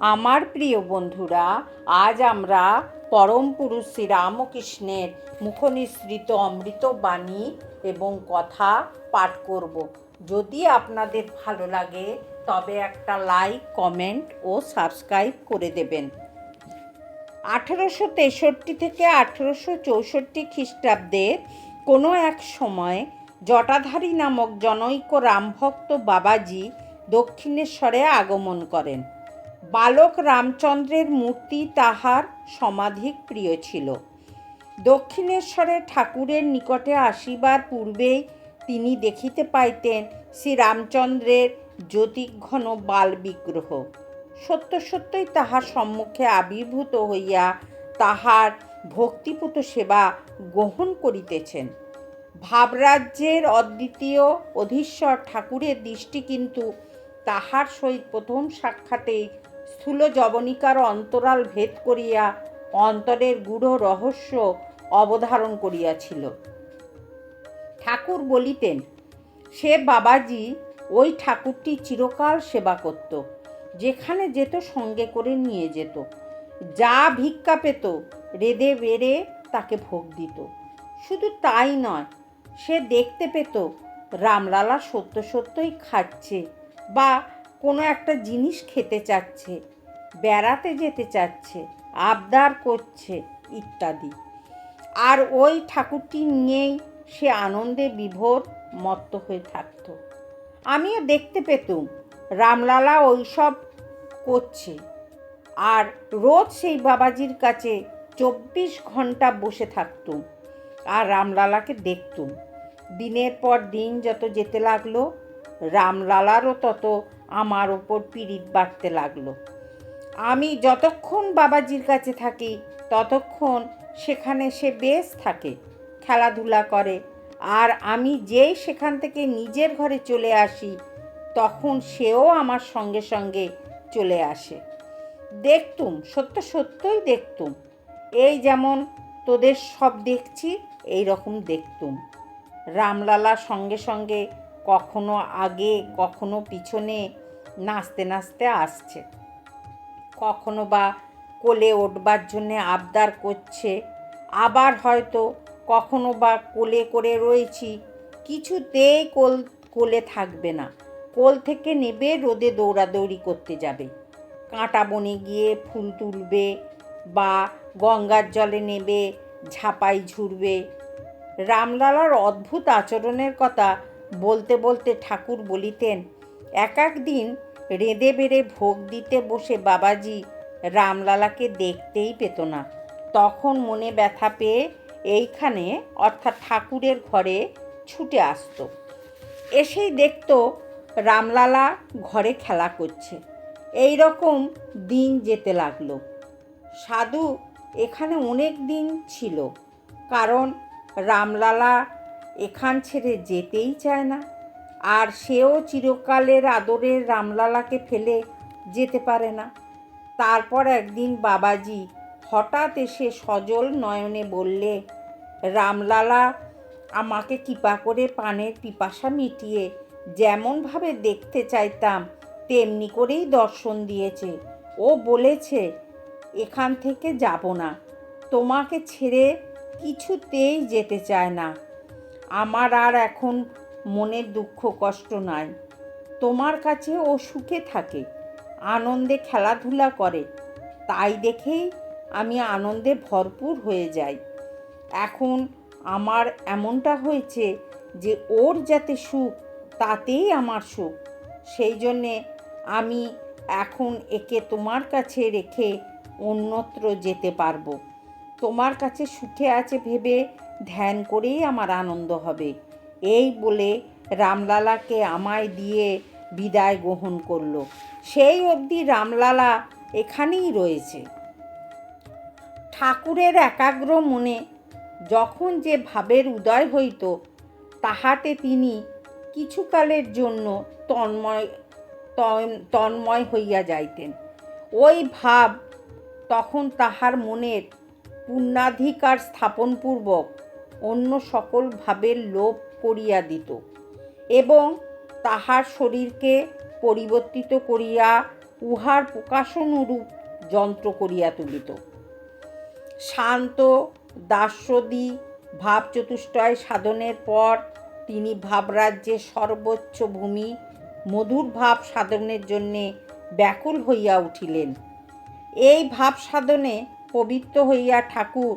আমার প্রিয় বন্ধুরা, আজ আমরা পরম পুরুষ শ্রী রামকৃষ্ণের মুখনিসৃত অমৃত বাণী এবং কথা পাঠ করব। যদি আপনাদের ভালো লাগে, তবে একটা লাইক, কমেন্ট ও সাবস্ক্রাইব করে দেবেন। আঠেরোশো তেষট্টি থেকে আঠেরোশো চৌষট্টি খ্রিস্টাব্দে কোনো এক সময় জটাধারী নামক জনৈক রামভক্ত বাবাজি দক্ষিণেশ্বরে আগমন করেন। বালক রামচন্দ্রের মূর্তি তাহার সমাধিক প্রিয় ছিল। দক্ষিণেশ্বরে ঠাকুরের নিকটে আসিবার পূর্বেই তিনি দেখিতে পাইতেন শ্রী রামচন্দ্রের জ্যোতিঘন বাল বিগ্রহ। সত্য সত্যই তাহার সম্মুখে আবির্ভূত হইয়া তাহার ভক্তিপুত সেবা গ্রহণ করিতেছেন। ভাবরাজ্যের অদ্বিতীয় অধীশ্বর ঠাকুরের দৃষ্টি কিন্তু তাহার সহিত প্রথম সাক্ষাতেই স্থূল জবনিকার অন্তরাল ভেদ করিয়া অন্তরের গূঢ় রহস্য অবধারণ করিয়াছিল। ঠাকুর বলিতেন, সে বাবাজি, ওই ঠাকুরটি চিরকাল সেবা করত, যেখানে যেত সঙ্গে করে নিয়ে যেত। যা ভিক্ষা পেত রেদে বেড়ে তাকে ভোগ দিত। শুধু তাই নয়, সে দেখতে পেত রামলালা সত্য সত্যই খাচ্ছে বা কোনো একটা জিনিস খেতে চাচ্ছে, বেড়াতে যেতে চাচ্ছে, আবদার করছে ইত্যাদি। আর ওই ঠাকুরটি নিয়েই সে আনন্দে বিভোর মত্ত হয়ে থাকত। আমিও দেখতে পেতুম, রামলালা ওইসব করছে। আর রোজ সেই বাবাজির কাছে চব্বিশ ঘণ্টা বসে থাকতুম আর রামলালাকে দেখতুম। দিনের পর দিন যত যেতে লাগল, রামলালারও তত আমার ওপর পিড়িত বাড়তে লাগল। আমি যতক্ষণ বাবাজির কাছে থাকি, ততক্ষণ সেখানে সে বেশ থাকে, খেলাধুলা করে। আর আমি যেই সেখান থেকে নিজের ঘরে চলে আসি, তখন সেও আমার সঙ্গে সঙ্গে চলে আসে। দেখতুম, সত্য সত্যই দেখতুম। এই যেমন তোদের সব দেখছি এই রকম দেখতুম। রামলালা সঙ্গে সঙ্গে কখনো আগে, কখনো পিছনে নাচতে নাচতে আসছে। কখনো বা কোলে ওঠবার জন্যে আবদার করছে। আবার হয়তো কখনো বা কোলে করে রয়েছি। কিছুতেই কোল, কোলে থাকবে না। কোল থেকে নেবে, রোদে দৌড়াদৌড়ি করতে যাবে। কাঁটা বনে গিয়ে ফুল তুলবে বা গঙ্গার জলে নেবে, ঝাপাই ঝুরবে রামলালার অদ্ভুত আচরণের কথা বলতে বলতে ঠাকুর বলিতেন, এক এক দিন রেঁধে বেড়ে ভোগ দিতে বসে বাবাজি রামলালাকে দেখতেই পেত না। তখন মনে ব্যথা পেয়ে এইখানে অর্থাৎ ঠাকুরের ঘরে ছুটে আসতো। এসেই দেখত রামলালা ঘরে খেলা করছে। এই রকম দিন যেতে লাগল। সাধু এখানে অনেক দিন ছিল, কারণ রামলালা এখান ছেড়ে যেতেই চায় না। আর সেও চিরকালের আদরের রামলালাকে ফেলে যেতে পারে না। তারপর একদিন বাবাজি হঠাৎ এসে সজল নয়নে বললে, রামলালা, আমাকে কৃপা করে পানের পিপাসা মিটিয়ে যেমনভাবে দেখতে চাইতাম, তেমনি করেই দর্শন দিয়েছে। ও বলেছে, এখান থেকে যাব না। তোমাকে ছেড়ে কিছুতেই যেতে চায় না। আমার আর এখন মনের দুঃখ, কষ্ট নাই। তোমার কাছে ও সুখে থাকে, আনন্দে খেলাধুলা করে। তাই দেখেই আমি আনন্দে ভরপুর হয়ে যাই। এখন আমার এমনটা হয়েছে যে ওর যাতে সুখ, তাতেই আমার সুখ। সেই জন্যে আমি এখন একে তোমার কাছে রেখে অন্যত্র যেতে পারব। তোমার কাছে সুখে আছে ভেবে ধ্যান করেই আমার আনন্দ হবে। এই বলে রামলালাকে আমায় দিয়ে বিদায় গ্রহণ করল। সেই অবধি রামলালা এখানেই রয়েছে। ঠাকুরের একাগ্র মনে যখন যে ভাবের উদয় হইত, তাহাতে তিনি কিছুকালের জন্য তন্ময়, তন- তন্ময় হইয়া যাইতেন। ওই ভাব তখন তাহার মনের পূর্ণাধিকার স্থাপনপূর্বক অন্য সকল ভাবের লোপ করিয়া দিত এবং তাহার শরীরকে পরিবর্তিত করিয়া উহার প্রকাশনরূপ যন্ত্র করিয়া তুলিত। শান্ত দাস্যদি ভাব চতুষ্টয় সাধনের পর তিনি ভাবরাজ্যের সর্বোচ্চ ভূমি মধুর ভাব সাধনের জন্যে ব্যাকুল হইয়া উঠিলেন। এই ভাব সাধনে পবিত্র হইয়া ঠাকুর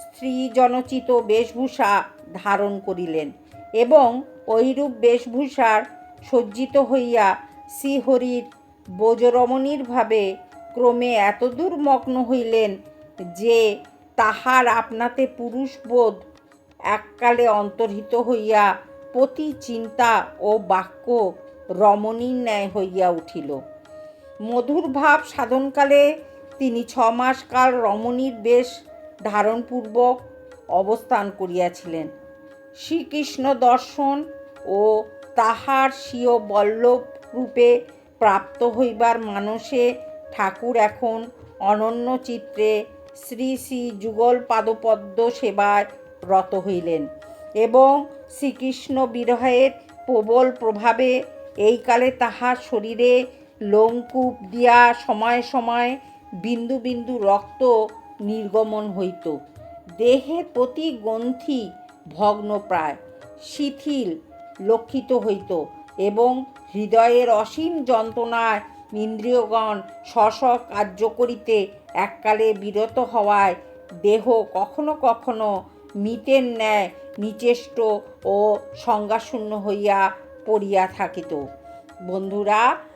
স্ত্রী জনচিত বেশভূষা ধারণ করিলেন এবং ঐরূপ বেশভূষার সজ্জিত হইয়া শ্রীহরির বোজরমণীর ভাবে ক্রমে এতদূর মগ্ন হইলেন যে তাহার আপনাতে পুরুষবোধ এককালে অন্তর্হিত হইয়া প্রতি চিন্তা ও বাক্য রমণীর ন্যায় হইয়া উঠিল। মধুর ভাব সাধনকালে তিনি ছ মাস কাল রমণীর বেশ ধারণপূর্বক অবস্থান করিয়াছিলেন। শ্রীকৃষ্ণ দর্শন ও তাহার স্বীয় বল্লভ রূপে প্রাপ্ত হইবার মানসে ঠাকুর এখন অনন্য চিত্রে শ্রী শ্রী যুগল পাদপদ্ম সেবায় রত হইলেন এবং শ্রীকৃষ্ণ বিরহের প্রবল প্রভাবে এই কালে তাহার শরীরে লোমকূপ দিয়া সময়ে সময়ে বিন্দু বিন্দু রক্ত নির্গমন হইত। দেহে প্রতি গ্রন্থি ভগ্নপ্রায়, শিথিল লক্ষিত হইত এবং হৃদয়ের অসীম যন্ত্রণায় ইন্দ্রিয়গণ স্ব কার্য করিতে এককালে বিরত হওয়ায় দেহ কখনো কখনো মিতের ন্যায় নিচেষ্ট ও সংজ্ঞাশূন্য হইয়া পড়িয়া থাকিত। বন্ধুরা